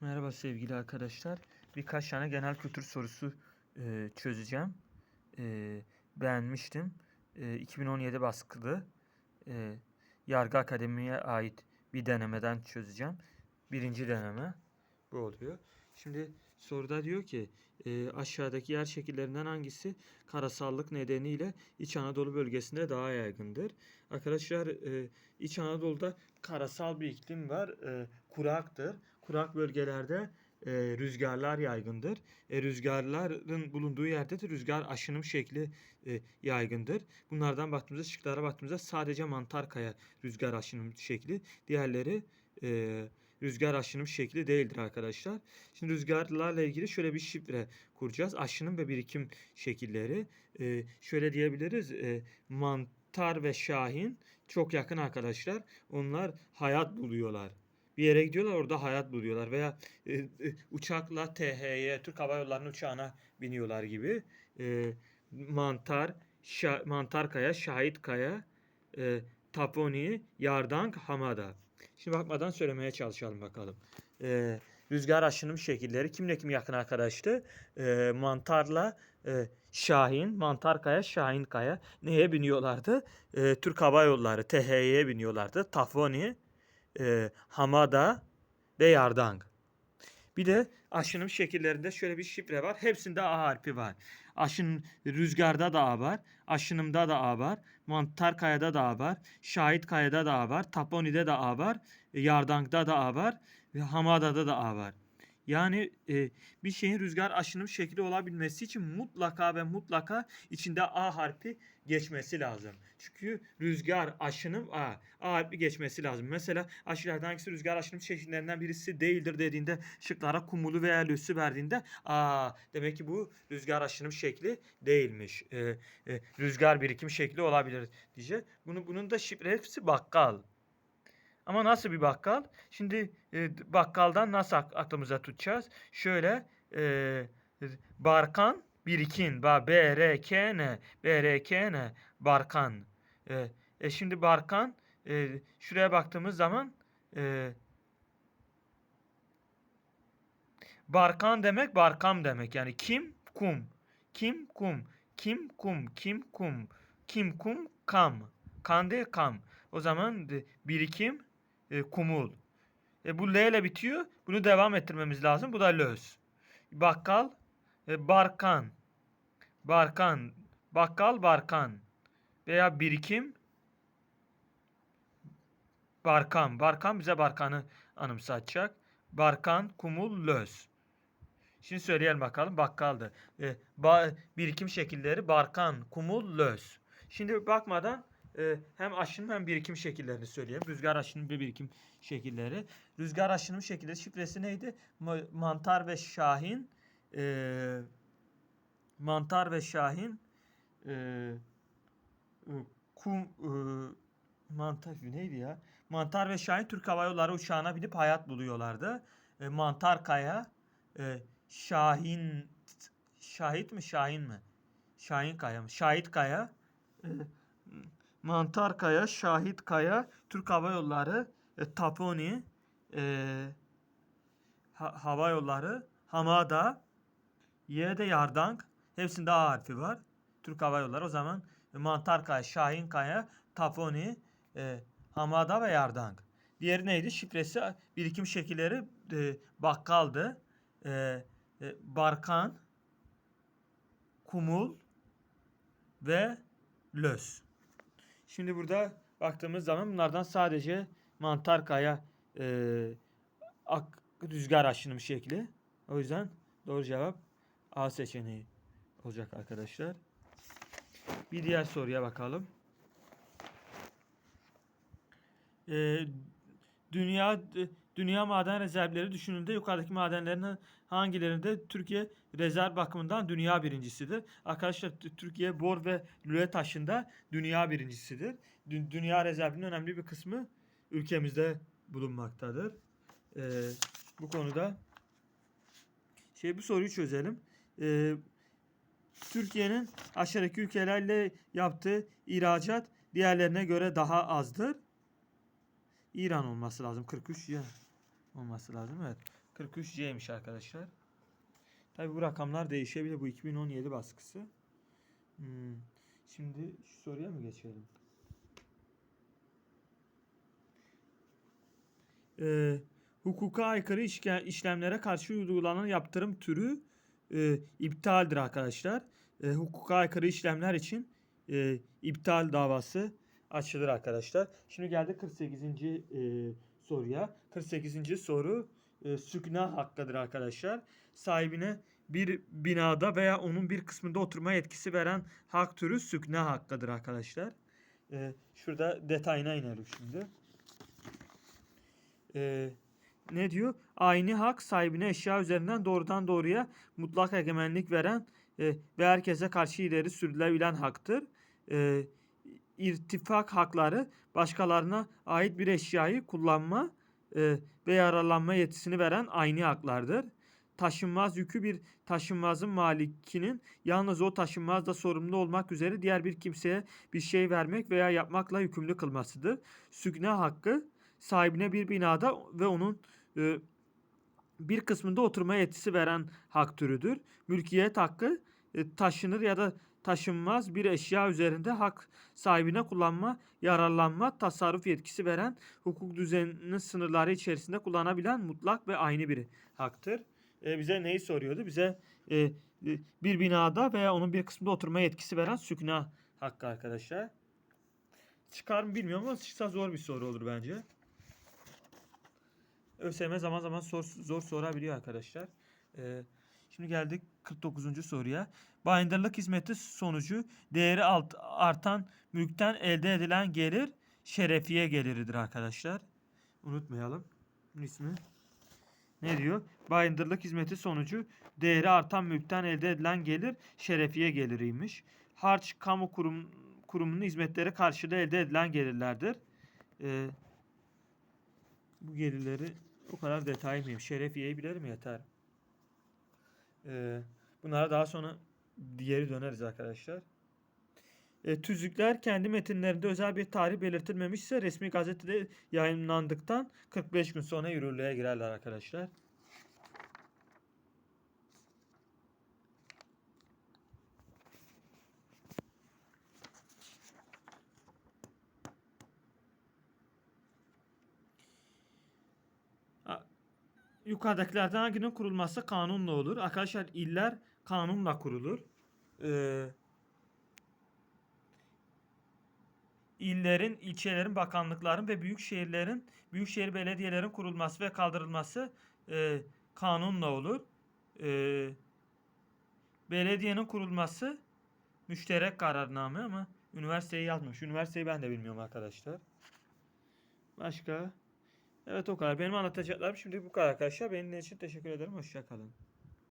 Merhaba sevgili arkadaşlar. Birkaç tane genel kültür sorusu e, çözeceğim. E, beğenmiştim. E, 2017 baskılı e, Yargı Akademi'ye ait bir denemeden çözeceğim. Birinci deneme bu oluyor. Şimdi soruda diyor ki e, aşağıdaki yer şekillerinden hangisi karasallık nedeniyle İç Anadolu bölgesinde daha yaygındır? Arkadaşlar e, İç Anadolu'da karasal bir iklim var. E, kuraktır. Kurak bölgelerde e, rüzgarlar yaygındır. E, rüzgarların bulunduğu yerde de rüzgar aşınım şekli e, yaygındır. Bunlardan baktığımızda şıklara baktığımızda sadece Mantarkaya rüzgar aşınım şekli. Diğerleri e, rüzgar aşınım şekli değildir arkadaşlar. Şimdi rüzgarlarla ilgili şöyle bir şifre kuracağız. Aşınım ve birikim şekilleri. E, şöyle diyebiliriz. E, mantar ve şahin çok yakın arkadaşlar. Onlar hayat buluyorlar. Bir yere gidiyorlar orada hayat buluyorlar veya e, e, uçakla THY Türk Hava Yolları'nın uçağına biniyorlar gibi. E, mantar, şa, Mantarkaya, Şahitkaya, e, Taponi, Yardang, Hamada. Şimdi bakmadan söylemeye çalışalım bakalım. E, rüzgar aşınım şekilleri kimle kim yakın arkadaştı? E, mantarla e, Şahin, Mantarkaya, Şahinkaya neye biniyorlardı? E, Türk Hava Yolları, THY'ye biniyorlardı. Tafoni, e, Hamada ve Yardang. Bir de aşınım şekillerinde şöyle bir şifre var. Hepsinde A harfi var. Aşın rüzgarda da A var. Aşınımda da A var. Mantar kayada da A var. Şahit kayada da A var. Taponi'de de A var. Yardang'da da A var. Ve Hamada'da da A var. Yani e, bir şeyin rüzgar aşınım şekli olabilmesi için mutlaka ve mutlaka içinde A harfi geçmesi lazım. Çünkü rüzgar aşınım A. A harfi geçmesi lazım. Mesela aşılardan hangisi rüzgar aşınım şekillerinden birisi değildir dediğinde şıklara kumulu veya lösü verdiğinde A demek ki bu rüzgar aşınım şekli değilmiş. E, e, rüzgar birikim şekli olabilir diyecek. Bunu, bunun da şifresi bakkal. Ama nasıl bir bakkal? Şimdi e, bakkaldan nasıl ak- aklımıza tutacağız? Şöyle e, Barkan birikin. Ba B R K N B R K N Barkan. E, e şimdi Barkan e, şuraya baktığımız zaman e, Barkan demek Barkam demek. Yani kim kum. Kim kum. Kim kum. Kim kum. Kim kum kam. Kan değil kam. O zaman de- birikim e, kumul. E, bu L ile bitiyor. Bunu devam ettirmemiz lazım. Bu da löz. Bakkal, e, barkan. Barkan. Bakkal, barkan. Veya birikim, barkan. Barkan bize barkanı anımsatacak. Barkan, kumul, löz. Şimdi söyleyelim bakalım. Bakkaldı. E, ba- birikim şekilleri barkan, kumul, löz. Şimdi bakmadan e, hem aşınım hem birikim şekillerini söyleyeyim. Rüzgar aşınım ve birikim şekilleri. Rüzgar aşınım şekilleri şifresi neydi? Ma- Mantar ve Şahin e, Mantar ve Şahin e, e, kum e, mantar neydi ya? Mantar ve Şahin Türk Hava Yolları uçağına binip hayat buluyorlardı. E, Mantar Kaya e, Şahin Şahit mi Şahin mi? Şahin Kaya mı? Şahit Kaya e, Mantar Kaya, Şahit Kaya, Türk Hava Yolları, e, Taponi, e, ha- Hava Yolları, Hamada, Y'de Yardang, hepsinde A harfi var. Türk Hava Yolları o zaman e, Mantar Kaya, Şahin Kaya, Taponi, e, Hamada ve Yardang. Diğeri neydi? Şifresi birikim şekilleri e, bakkaldı. E, e, Barkan, Kumul ve Lös. Şimdi burada baktığımız zaman bunlardan sadece mantar kaya e, ak, rüzgar aşınım şekli. O yüzden doğru cevap A seçeneği olacak arkadaşlar. Bir diğer soruya bakalım. E, dünya dünya maden rezervleri düşünüldüğünde yukarıdaki madenlerin hangilerinde Türkiye rezerv bakımından dünya birincisidir? Arkadaşlar Türkiye bor ve lüle taşında dünya birincisidir. Dü- dünya rezervinin önemli bir kısmı ülkemizde bulunmaktadır. Ee, bu konuda şey bu soruyu çözelim. Ee, Türkiye'nin aşağıdaki ülkelerle yaptığı ihracat diğerlerine göre daha azdır. İran olması lazım. 43 ya olması lazım. Evet. 43C'ymiş arkadaşlar. Tabi bu rakamlar değişebilir. Bu 2017 baskısı. Hmm. Şimdi şu soruya mı geçelim? Ee, hukuka aykırı işlemlere karşı uygulanan yaptırım türü e, iptaldir arkadaşlar. E, hukuka aykırı işlemler için e, iptal davası açılır arkadaşlar. Şimdi geldik 48. e, soruya. 48. soru e, sükna hakkıdır arkadaşlar. Sahibine bir binada veya onun bir kısmında oturma yetkisi veren hak türü sükna hakkıdır arkadaşlar. E, şurada detayına inelim şimdi. E, ne diyor? Aynı hak sahibine eşya üzerinden doğrudan doğruya mutlak egemenlik veren e, ve herkese karşı ileri sürülebilen haktır. E, irtifak hakları başkalarına ait bir eşyayı kullanma e, ve yararlanma yetisini veren aynı haklardır. Taşınmaz yükü bir taşınmazın malikinin yalnız o taşınmazda sorumlu olmak üzere diğer bir kimseye bir şey vermek veya yapmakla yükümlü kılmasıdır. Sükna hakkı sahibine bir binada ve onun e, bir kısmında oturma yetisi veren hak türüdür. Mülkiyet hakkı e, taşınır ya da taşınmaz bir eşya üzerinde hak sahibine kullanma, yararlanma, tasarruf yetkisi veren hukuk düzeninin sınırları içerisinde kullanabilen mutlak ve aynı bir haktır. E, bize neyi soruyordu? Bize e, e, bir binada veya onun bir kısmında oturma yetkisi veren sükna hakkı arkadaşlar. Çıkar mı bilmiyorum ama çıksa zor bir soru olur bence. ÖSYM zaman zaman zor, zor sorabiliyor arkadaşlar. Ee, şimdi geldik 49. soruya. Bayındırlık hizmeti sonucu değeri alt, artan mülkten elde edilen gelir şerefiye geliridir arkadaşlar. Unutmayalım. İsmi. Ne diyor? Bayındırlık hizmeti sonucu değeri artan mülkten elde edilen gelir şerefiye geliriymiş. Harç kamu kurum, kurumunun hizmetleri karşılığı elde edilen gelirlerdir. Ee, bu gelirleri o kadar detay mıyım? Şerefiyeyi bilirim yeter. Ee, bunlara daha sonra diğeri döneriz arkadaşlar. E, tüzükler kendi metinlerinde özel bir tarih belirtilmemişse resmi gazetede yayınlandıktan 45 gün sonra yürürlüğe girerler arkadaşlar. A- Yukarıdakilerden hanginin kurulması kanunla olur? Arkadaşlar iller kanunla kurulur. Ee, illerin, ilçelerin, bakanlıkların ve büyük şehirlerin, büyükşehir belediyelerin kurulması ve kaldırılması e, kanunla olur. E, belediyenin kurulması müşterek kararname ama üniversiteyi yazmış. Üniversiteyi ben de bilmiyorum arkadaşlar. Başka? Evet o kadar. Benim anlatacaklarım şimdi bu kadar arkadaşlar. Benim için teşekkür ederim. Hoşça kalın.